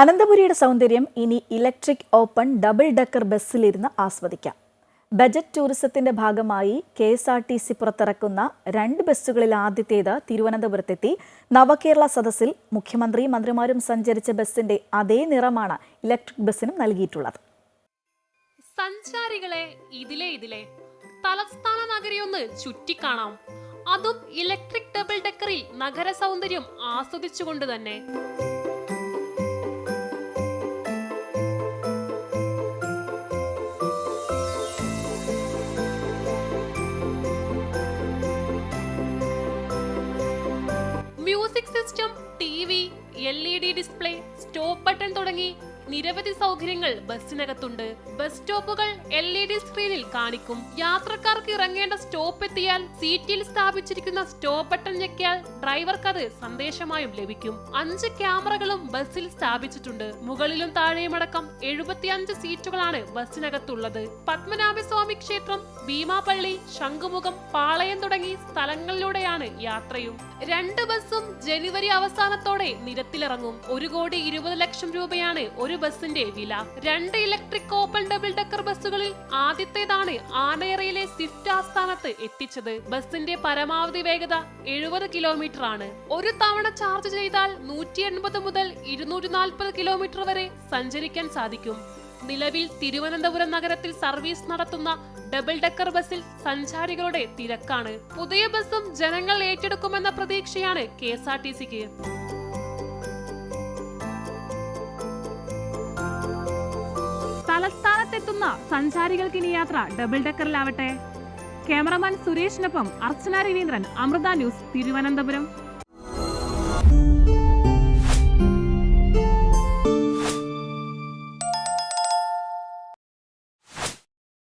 അനന്തപുരിയുടെ സൗന്ദര്യം ഇനി electric open double decker ബസ്സിലിരുന്ന് ആസ്വദിക്കാം. ബജറ്റ് ടൂറിസത്തിന്റെ ഭാഗമായി K S R T C പുറത്തിറക്കുന്ന രണ്ട് ബസ്സുകളിൽ ആദ്യത്തേത് തിരുവനന്തപുരത്തെത്തി. നവകേരള സദസ്സിൽ മുഖ്യമന്ത്രി മന്ത്രിമാരും സഞ്ചരിച്ച ബസ്സിന്റെ അതേ നിറമാണ് ഇലക്ട്രിക് ബസ്സിനും നൽകിയിട്ടുള്ളത്. സഞ്ചാരികളെ ഇതിലെ ഇതിലെ തലസ്ഥാന നഗരിയൊന്ന് ചുറ്റിക്കാണാം. അതും ഇലക്ട്രിക് ഡബിൾ ഡെക്കറിൽ നഗര സൗന്ദര്യം ആസ്വദിച്ചുകൊണ്ട് തന്നെ. Music system T V L E D display stop button തുടങ്ങി നിരവധി സൗകര്യങ്ങൾ ബസ്സിനകത്തുണ്ട്. ബസ് സ്റ്റോപ്പുകൾ എൽ ഇ ഡി സ്ക്രീനിൽ കാണിക്കും. യാത്രക്കാർക്ക് ഇറങ്ങേണ്ട സ്റ്റോപ്പ് എത്തിയാൽ സീറ്റിൽ സ്ഥാപിച്ചിരിക്കുന്ന സ്റ്റോപ്പ് ബട്ടൺ ഞെക്കിയാൽ ഡ്രൈവർക്ക് അത് സന്ദേശമായും ലഭിക്കും. അഞ്ച് ക്യാമറകളും ബസ്സിൽ സ്ഥാപിച്ചിട്ടുണ്ട്. മുകളിലും താഴെയുമടക്കം എഴുപത്തിയഞ്ച് സീറ്റുകളാണ് ബസ്സിനകത്തുള്ളത്. പത്മനാഭസ്വാമി ക്ഷേത്രം ഭീമാപള്ളി ശംഖുമുഖം പാളയം തുടങ്ങി സ്ഥലങ്ങളിലൂടെയാണ് യാത്രയും. രണ്ട് ബസ്സും ജനുവരി അവസാനത്തോടെ നിരത്തിലിറങ്ങും. ഒരു കോടി ഇരുപത് ലക്ഷം രൂപയാണ് ഒരു ബസിന്റെ വില. രണ്ട് ഇലക്ട്രിക് ഓപ്പൺ ഡബിൾ ഡെക്കർ ബസ്സുകളിൽ ആദ്യത്തേതാണ് ആനയറയിലെ സ്വിഫ്റ്റ് ആസ്ഥാനത്ത് എത്തിച്ചത്. ബസിന്റെ പരമാവധി വേഗത എഴുപത് കിലോമീറ്റർ ആണ് ഒരു തവണ ചാർജ് ചെയ്താൽ നൂറ്റി എൺപത് മുതൽ ഇരുന്നൂറ്റി നാൽപ്പത് കിലോമീറ്റർ വരെ സഞ്ചരിക്കാൻ സാധിക്കും. നിലവിൽ തിരുവനന്തപുരം നഗരത്തിൽ സർവീസ് നടത്തുന്ന ഡബിൾ ഡെക്കർ ബസ്സിൽ സഞ്ചാരികളുടെ തിരക്കാണ്. പുതിയ ബസ്സും ജനങ്ങൾ ഏറ്റെടുക്കുമെന്ന പ്രതീക്ഷയാണ് കെ എസ് ആർ ടി സിക്ക്. തലസ്ഥാനത്തെത്തുന്ന സഞ്ചാരികൾക്ക് ഇനി യാത്ര ഡബിൾ ഡെക്കറിലാവട്ടെ ക്യാമറമാൻ സുരേഷിനൊപ്പം അർച്ചന രവീന്ദ്രൻ അമൃത ന്യൂസ് തിരുവനന്തപുരം.